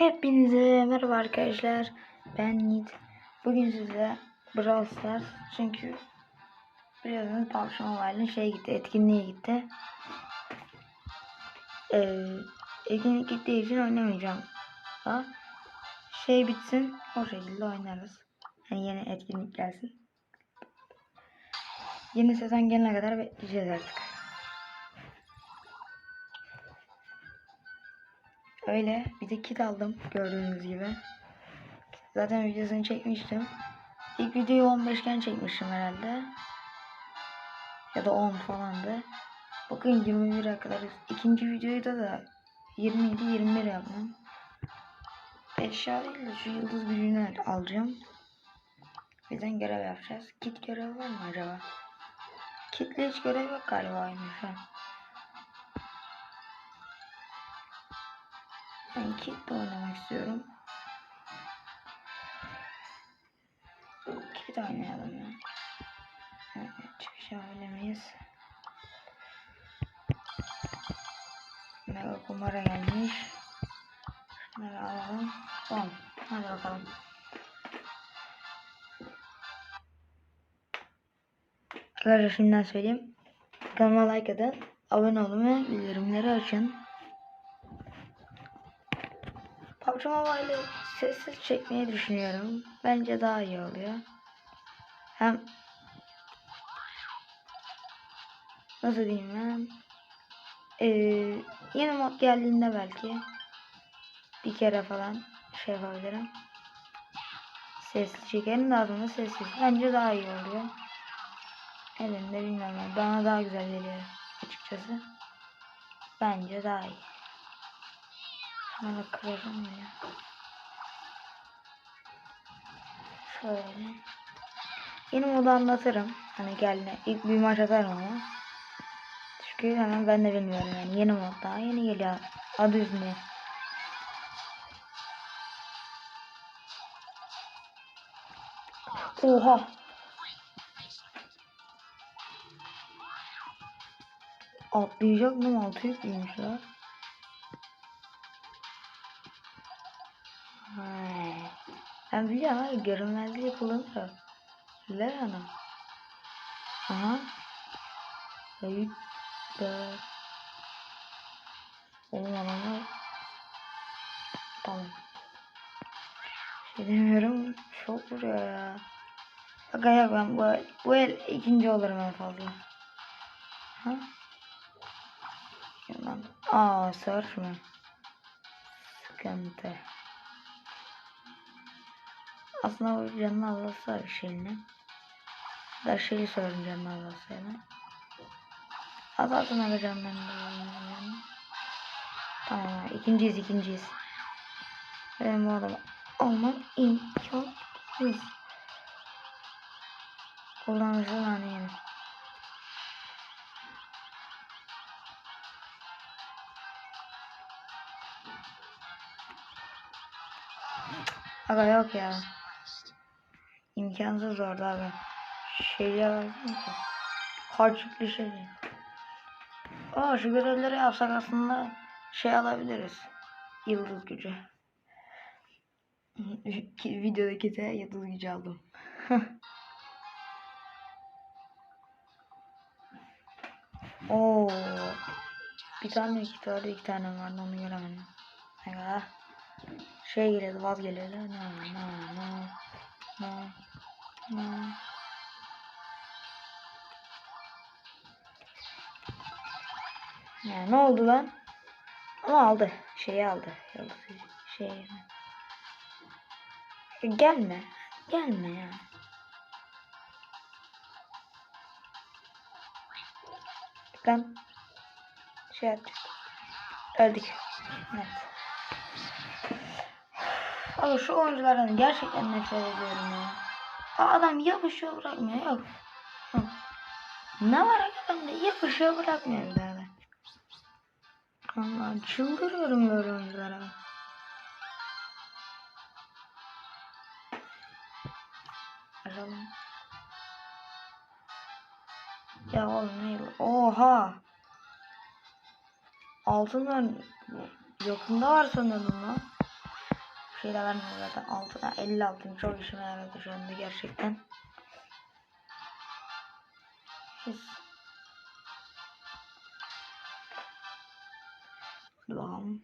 Hepinize merhaba arkadaşlar. Ben Yiğit. Bugün size Brawl Stars çünkü biliyorsunuz PUBG Mobile'ın şey gitti, etkinliğe gitti. Ee, etkinlik gittiği için oynamayacağım. Ha? Şey bitsin, o şekilde oynarız. Yani yeni etkinlik gelsin. Yeni sezon gelene kadar bekleyeceğiz artık. Öyle bir de kit aldım gördüğünüz gibi. Zaten videosunu çekmiştim. İlk videoyu 15 iken çekmiştim herhalde. Ya da 10 falandı. Bakın 21'e kadar. İkinci videoyu da da 27 21 yaptım. Eşya değil de şu yıldız gücünü alacağım. Bizden görev yapacağız. Kit görevi var mı acaba? Kitle hiç görev yok galiba oyunda Ben Kit oynamak istiyorum. Kit oynayalım ya. Evet, çıkış yapabilemeyiz. Mega kumara gelmiş. Şunları alalım. Tamam. Hadi bakalım. Arkadaşlar şimdiden söyleyeyim. Kanalıma like atın. Abone olun ve bildirimleri açın. PUBG Mobile'ı sessiz çekmeyi düşünüyorum. Bence daha iyi oluyor. Hem nasıl diyeyim ben? Ee, yeni mod geldiğinde belki bir kere falan şey yapabilirim. Sesli çekerim daha sonra sessiz. Bence daha iyi oluyor. Elimde bilmiyorum. Bana daha güzel geliyor açıkçası. Bence daha iyi. Şunları kırarım mı ya? Şöyle. Yeni modu anlatırım. Hani gelme. İlk bir maç atarım ama. Çünkü hemen ben de bilmiyorum yani. Yeni mod daha yeni geliyor. Adı üstünde. Oha. Atlayacak mı? Altı yüklüymüş. Ben biliyorum abi görünmezliği kullanıyor. Güzel hanım. Aha. Da. Oğlum adamlar. Tamam. Şey demiyorum. Çok vuruyor ya. Bak ayak ben bu, bu el ikinci olurum en fazla. Ha? Aa search mı? Sıkıntı. Aslında bu canını alırsa şeyini. Da şeyi sorun canını alırsa yani. Azaltın abi canlarını. Tamam ikinciyiz ikinciyiz. Benim bu adamı olmam imkansız. Kullanıcı lan yani. Aga yok ya. İmkansız orada abi. Şey yapamazsın ki. Harçlıklı şey. Aa şu görevleri yapsak aslında şey alabiliriz. Yıldız gücü. Ki- Videodaki de yıldız gücü aldım. Oo. Bir tane iki tane iki tane vardı onu göremedim. Aga. Şey geliyordu vaz geliyordu. No no no. Ya ne oldu lan? Ama aldı. Şeyi aldı. Şey. Gelme. Gelme ya. Lan. Şey yaptık. Öldük. Evet. Abi şu oyunculardan gerçekten nefret ediyorum ya. Adam yapışıyor bırakmıyor. Yok. Ne var adamda yapışıyor bırakmıyor bir daha da. Allah çıldırıyorum böyle oyunculara. Açalım. Ya oğlum ne? Oha. Altın var. Yakında var sanırım lan. Şey de vermiyor zaten. Altına 50 altın çok işime yaradı şu anda gerçekten. Hadi bakalım.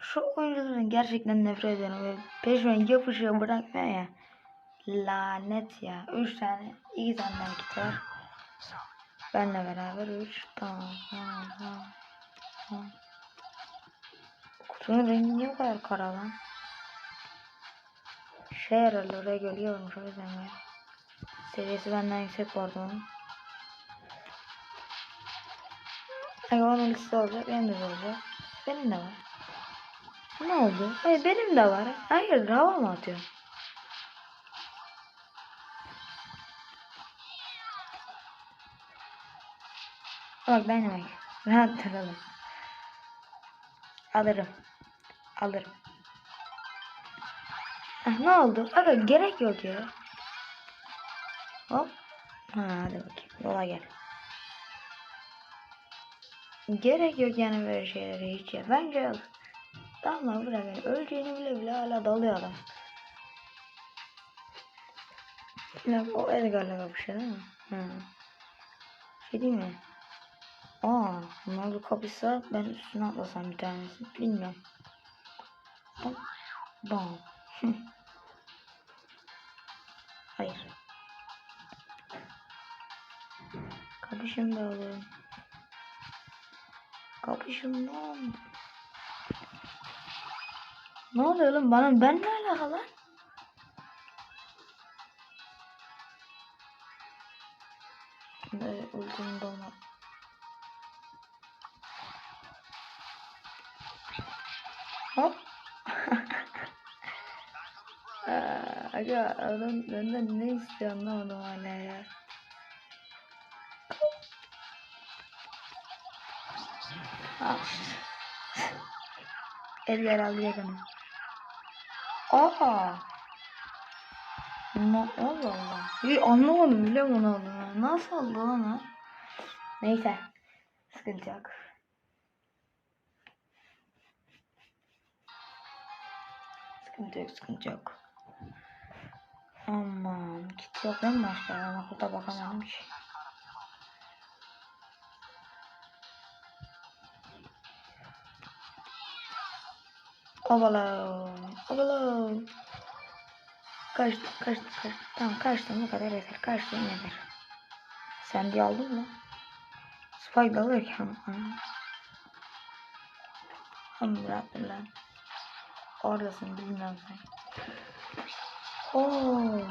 Şu oyuncuların gerçekten nefret ediyorum. Böyle peşmen yapışıyor bırakmıyor ya. Lanet ya. 3 tane, 2 tane nakit var. Benle beraber 3. Tamam, tamam, tamam. tamam. Kutunun rengi niye bu kadar kara lan? Şey herhalde oraya geliyormuş o yüzden böyle. Seviyesi benden yüksek vardı onun. Ay onun listesi olacak, benim de olacak. Benim de var. Ne oldu? Hayır benim de var. Hayır hava mı atıyor? Bak ben demek. Rahat duralım. Alırım. Alırım. Ah, ne oldu? Aga gerek yok ya. Hop. Ha hadi bakayım. Yola gel. Gerek yok yani böyle şeylere hiç ya. Bence al. Tamam bırak. Öleceğini bile bile hala dalıyor adam. Ya o Edgar'la kapışıyor değil mi? Hı. Şey değil mi? Aa, bunlar bir kapışsa ben üstüne atlasam bir tanesini. Bilmiyorum. Bam. Bam. Hayır. Kapışın da oğlum. Kapışın lan. Ne oluyor oğlum bana ben ne alakalı ultim dolma. Aga adam benden ne istiyor anlamadım hala ya. Ah. Edgar alacak onu. Aa. Allah Allah. Bir anlamadım bile bunu olduğunu. Nasıl oldu lan o? Neyse. Sıkıntı yok. Sıkıntı yok, sıkıntı yok. Aman, kit yok değil mi başka? Ben okulda bakamadım ki. Obala, obala. Kaçtı, kaçtı, kaçtı. Tamam kaçtım bu kadar yeter. Kaçtım yeter. Sen diye aldın mı? Spike attı lan. Oradasın bilmiyorum sen. Oo.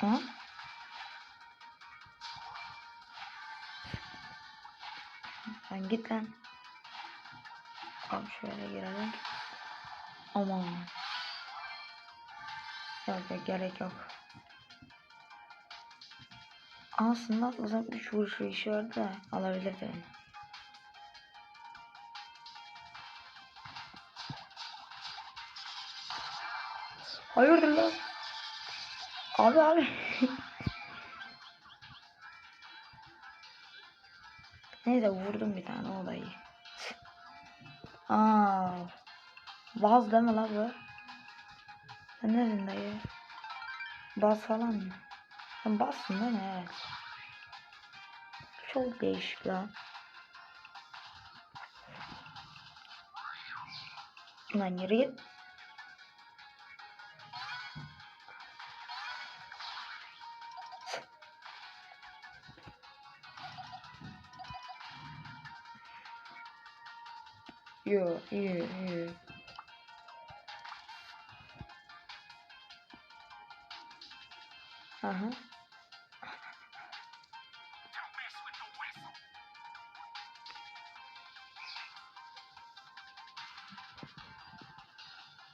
Ha? Sen git lan. Tamam şöyle girelim. Aman. Yok gerek yok. Aslında atlasam 3 vuruş işi vardı da alabilirdi. Hayırdır lan? Abi abi. Neyse vurdum bir tane o da iyi. Aa. Baz deme la bu. Sen nesin dayı? Baz falan mı? Sen bassın değil mi? Evet. Çok değişik lan. Lan yürü git. Yo, iyi, iyi. Aha.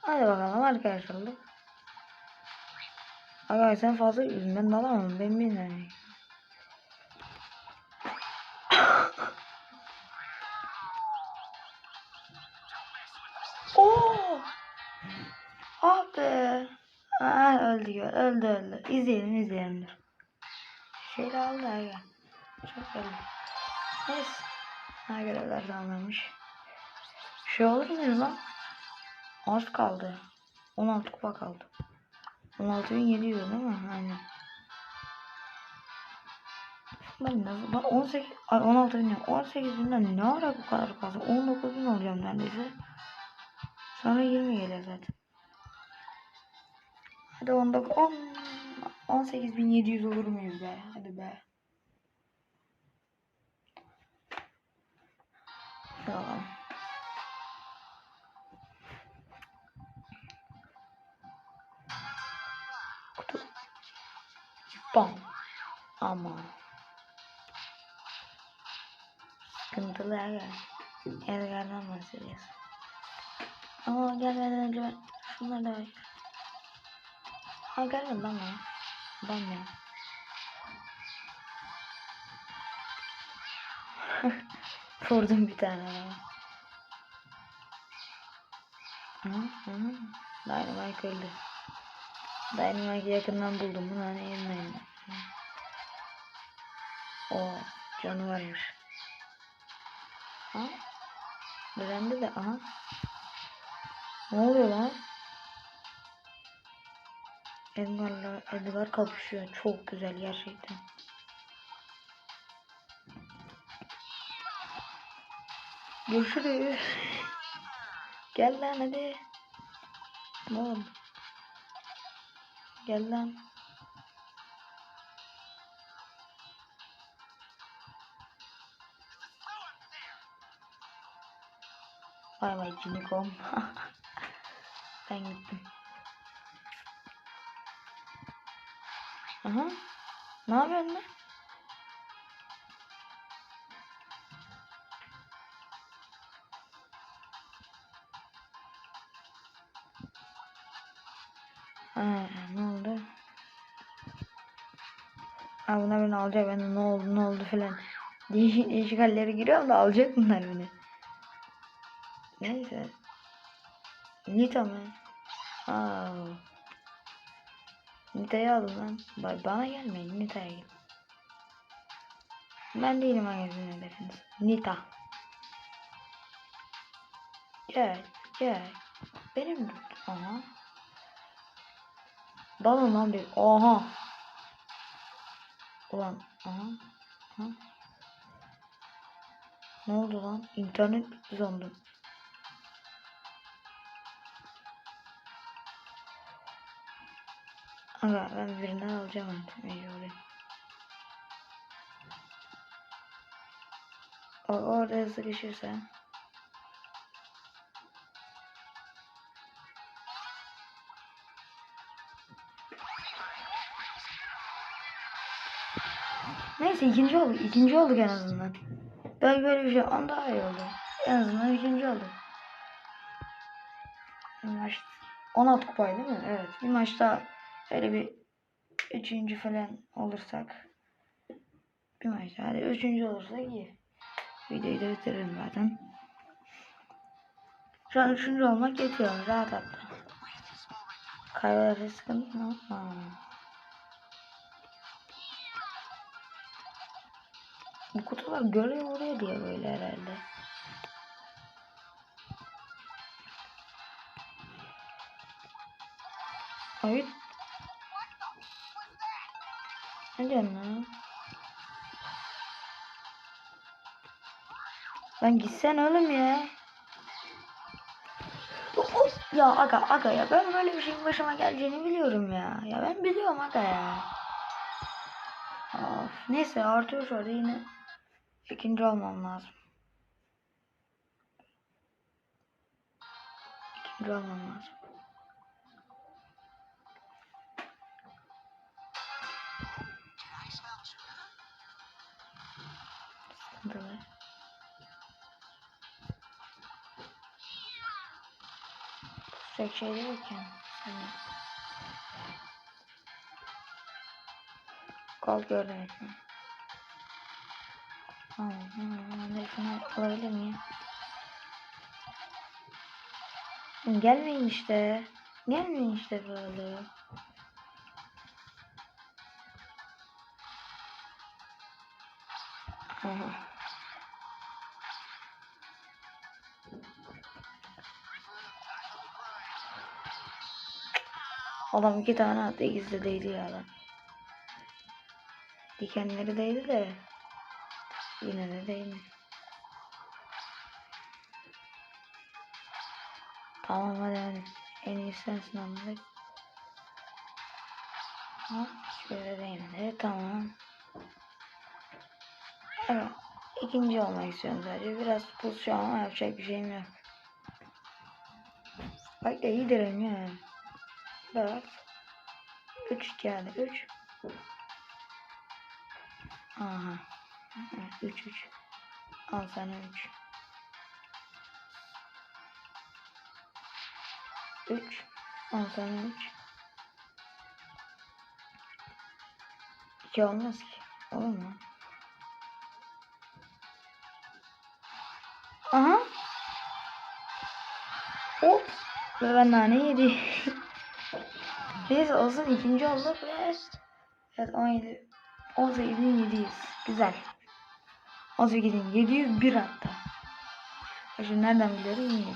Hadi bakalım arkadaşlar. Aga sen fazla üzüm ben dalamam ben bilmiyorum. Be. Ah öldü ya öldü öldü. İzleyelim izleyelim dur. Şeyle aldı aga. Çok öldü. Neyse. Ha görevler tamamlanmış. Şey olur muyuz lan? Az kaldı. 16 kupa kaldı. 16.700 değil mi? Aynen. Ben nasıl? Ben 18, ay 16 bin, 18 binden ne ara bu kadar kaldı? 19 bin olacağım neredeyse. Sonra 20 geliyor zaten. Hadi 19, 10, 18.700 olur muyuz be? Hadi be. Tamam. Kutu. Bam. Ama. Sıkıntılı aga. Edgar'dan bahsediyoruz. Ama gelmeden önce ben şunları da var. Ha gelmedi lan bana. Ben mi? Vurdum bir tane ama. Hı hı. Dynamite öldü. Dynamite'i yakından buldum. Bunu hani yenileyim. O canı varmış. Ha? Direndi de aha. Ne oluyor lan? Edgar'la Edgar kapışıyor. Çok güzel gerçekten. Görüşürüz. Gel lan hadi. Oldu? Gel lan. Bay bay cinikom. ben gittim. Aha. Ne yapıyorsun lan? Ha, ne oldu? Ha bunlar beni alacak ben ne oldu ne oldu filan. Değişik değişik hallere giriyorum da alacak bunlar beni. Neyse. Nita mı? Aa. Nita'yı. Ba- Bana gelmeyin Nita'ya gidin. Ben değilim magazin hedefiniz. Nita. Gel gel. Benim Aha. Dalın lan bir. Oha. Ulan. Aha. Aha. Ne oldu lan? İnternet bitti sandım. Aga ben birinden alacağım artık mecburi. O orada sıkışırsa. Neyse ikinci olduk. ikinci olduk en azından. Belki böyle bir şey an daha iyi oldu. En azından ikinci olduk. Bir maç 16 kupaydı değil mi? Evet. Bir maçta öyle bir üçüncü falan olursak bir maçta hadi üçüncü olursak iyi. Videoyu da bitiririm zaten. Şu an üçüncü olmak yetiyor. Rahat hatta. Kaybederse sıkıntı mı? Bu kutular görev oluyor diye böyle herhalde. Hayır. Ne diyorsun lan? Gitsen oğlum ya. Ya aga aga ya ben böyle bir şeyin başıma geleceğini biliyorum ya. Ya ben biliyorum aga ya. Of neyse artıyor şurada yine ikinci olmam lazım. İkinci olmam lazım. Sıkıntılı. Kusacak şey de yok yani. Hani. Kol gördüm tamam, şunu alabilir miyim? Gelmeyin işte. Gelmeyin işte böyle. Aha. Adam iki tane attı ikisi de değdi ya adam. Dikenleri değdi de yine de değmedi. Tamam hadi hadi. En iyi sensin anladık. Ha, şöyle değmedi. Tamam. Evet. İkinci olmak istiyorum sadece. Biraz pozisyon ama yapacak bir şeyim yok. Bak da iyi direniyor yani. 4 3 geldi 3 Aha. 3 3 Al sana 3 3 Al sana 3 2 olmaz ki. Olur mu? Aha. Hop. Ve ben nane yedi. Neyse olsun ikinci olduk ve evet 17 18'in 700 güzel. 18'in 701 hatta Şimdi nereden biliyorum iyi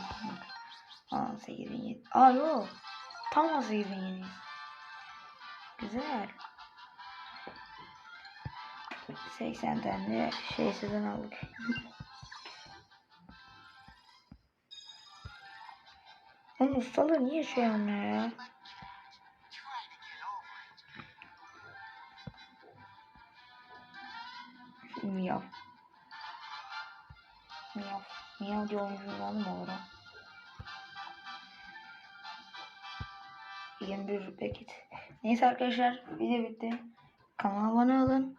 18'in 7 aa yok. Tam 18'in 700 güzel. 80 tane şey sizden aldık. Onun ustalığı niye şey olmuyor ya? miyav. Miyav. Miyav diye oyuncunun adı mı olur ha? 21 paket. Neyse arkadaşlar video bitti. Kanala abone olun.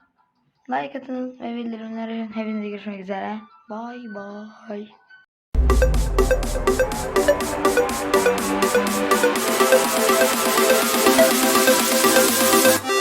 Like atın ve bildirimleri açın. Hepinize görüşmek üzere. Bye bye.